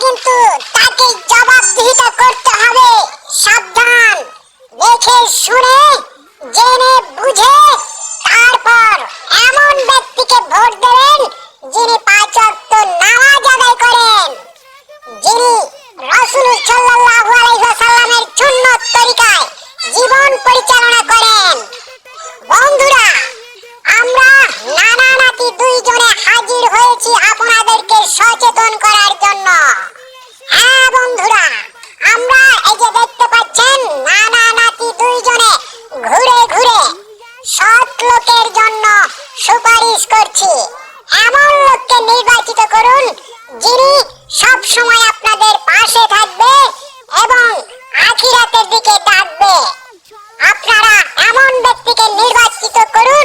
কিন্তু তাকে জবাবদিহিতা করতে হবে। সাবধান। দেখে শুনে লোকের জন্য সুপারিশ করছি। এমন লোককে নির্বাচিত করুন যিনি সব সময় আপনাদের পাশে থাকবে এবং আখিরাতের দিকে ডাকবে। আপনারা এমন ব্যক্তিকে নির্বাচিত করুন